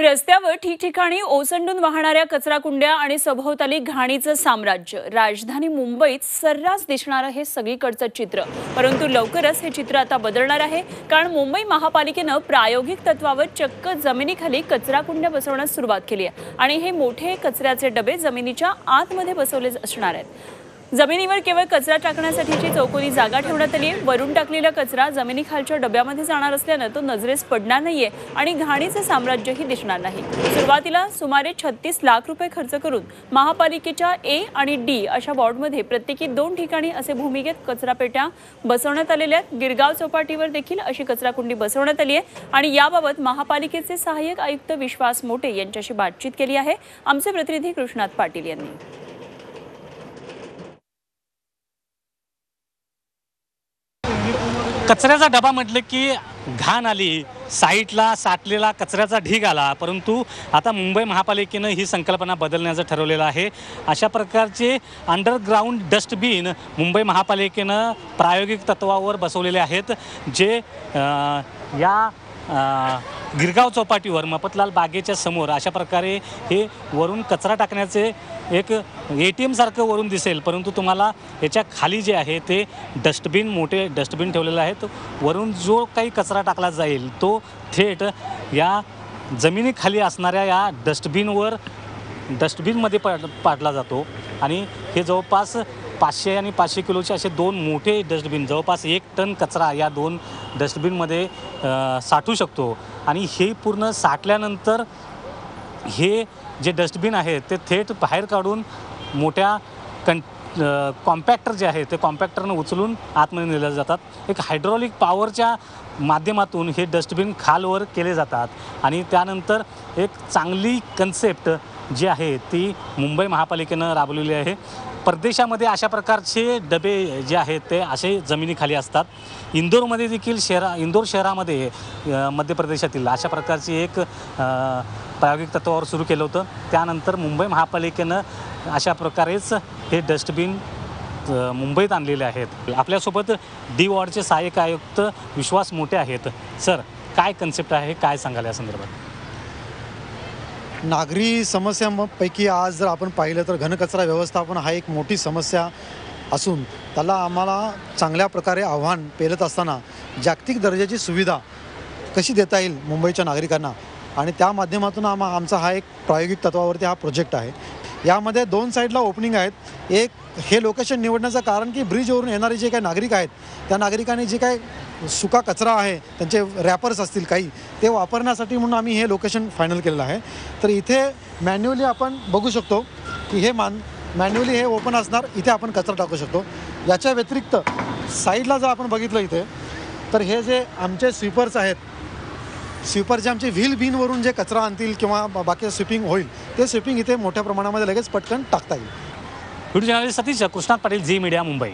रस्त्यावर ठिकठिकाणी ओसंडून वाहणाऱ्या कचराकुंड्या आणि सभोवताली घाणीचं साम्राज्य. राजधानी मुंबईत सर्रास दिसणारं हे सगळीकडचं चित्र. परंतु लवकरच हे चित्र आता बदलणार आहे. कारण मुंबई महापालिकेनं प्रायोगिक तत्वावर चक्क जमिनीखाली कचराकुंड्या बसवण्यास सुरुवात केली आहे. आणि हे मोठे कचऱ्याचे डबे जमिनीच्या आतमध्ये बसवले असणार आहेत. जमिनीवर केवळ कचरा टाकण्यासाठीची चौकोनी जागा ठेवण्यात आली. आहे वरून टाकलेला कचरा जमिनीखालच्या डब्यामध्ये जाणार असल्यानं तो नजरेस पडणार नाहीये आणि घाणीचं साम्राज्यही दिसणार नाही. सुरुवातीला सुमारे छत्तीस लाख रुपये खर्च करून महापालिकेच्या ए आणि डी अशा वॉर्डमध्ये प्रत्येकी दोन ठिकाणी असे भूमिगत कचरापेट्या बसवण्यात आलेल्या आहेत. गिरगाव चौपाटीवर देखील अशी कचराकुंडी बसवण्यात आली आहे आणि याबाबत महापालिकेचे सहाय्यक आयुक्त विश्वास मोठे यांच्याशी बातचीत केली आहे. आमचे प्रतिनिधी कृष्णात पाटील यांनी. कचऱ्याचा डबा म्हटलं की घाण आली. साईटला साठलेला कचऱ्याचा ढीग आला. परंतु आता मुंबई महापालिकेनं ही संकल्पना बदलण्याचं ठरवलेलं आहे. अशा प्रकारचे अंडरग्राऊंड डस्टबिन मुंबई महापालिकेनं प्रायोगिक तत्वावर बसवलेले आहेत जे या गिरगाव चौपाटीवर मफतलाल बागेच्या समोर अशा प्रकारे हे वरून कचरा टाकण्याचे एक ए टी एमसारखं वरून दिसेल परंतु तुम्हाला याच्या खाली जे आहे ते डस्टबिन मोठे डस्टबिन ठेवलेलं आहेत. वरून जो काही कचरा टाकला जाईल तो थेट या जमिनीखाली असणाऱ्या या डस्टबिनवर डस्टबिनमध्ये पाड पाडला जातो. आणि हे जवळपास पाचशे आणि पाचशे किलोचे असे दोन मोठे डस्टबिन जवळपास एक टन कचरा या दोन डस्टबिनमध्ये साठू शकतो. आणि हे पूर्ण साठल्यानंतर हे जे डस्टबिन आहे ते थेट बाहेर काढून मोठ्या कं कॉम्पॅक्टर जे आहे ते कॉम्पॅक्टरनं उचलून आतमध्ये नेले जातात. एक हायड्रॉलिक पॉवरच्या माध्यमातून हे डस्टबिन खालवर केले जातात. आणि त्यानंतर एक चांगली कन्सेप्ट जी आहे ती मुंबई महापालिकेनं राबवलेली आहे. परदेशामध्ये अशा प्रकारचे डबे जे आहेत ते असे जमिनीखाली असतात. इंदोरमध्ये देखील शहरा इंदोर शहरामध्ये मध्य प्रदेशातील अशा प्रकारची एक प्रायोगिक तत्वावर सुरू केलं होतं. त्यानंतर मुंबई महापालिकेनं अशा प्रकारेच हे डस्टबिन मुंबईत आणलेले आहेत. आपल्यासोबत डी वॉर्डचे सहाय्यक आयुक्त विश्वास मोठे आहेत. सर काय कन्सेप्ट आहे? काय सांगाल या संदर्भात? नागरी समस्यांपैकी आज जर आपण पाहिलं तर घनकचरा व्यवस्थापन हा एक मोठी समस्या असून त्याला आम्हाला चांगल्या प्रकारे आव्हान पेलत असताना जागतिक दर्जाची सुविधा कशी देता येईल मुंबईच्या नागरिकांना? आणि त्या माध्यमातून आम्हा आमचा हा एक प्रायोगिक तत्वावरती हा प्रोजेक्ट आहे. यामध्ये दोन साईडला ओपनिंग आहेत. एक हे लोकेशन निवडण्याचं कारण की ब्रिजवरून येणारे जे काही नागरिक आहेत त्या नागरिकांनी जे काय सुका कचरा आहे त्यांचे रॅपर्स असतील काही ते वापरण्यासाठी म्हणून आम्ही हे लोकेशन फायनल केलेलं आहे. तर इथे मॅन्युअली आपण बघू शकतो की हे मान मॅन्युअली हे ओपन असणार इथे आपण कचरा टाकू शकतो. याच्या व्यतिरिक्त साईडला जर आपण बघितलं इथे तर हे जे आमचे स्वीपर्स आहेत स्वीपर जे आमचे व्हील बिनवरून जे कचरा आणतील किंवा बाकी स्विपिंग होईल ते स्विपिंग इथे मोठ्या प्रमाणामध्ये लगेच पटकन टाकता येईल. Video journalist Satish Krishnat Patil Zee media Mumbai.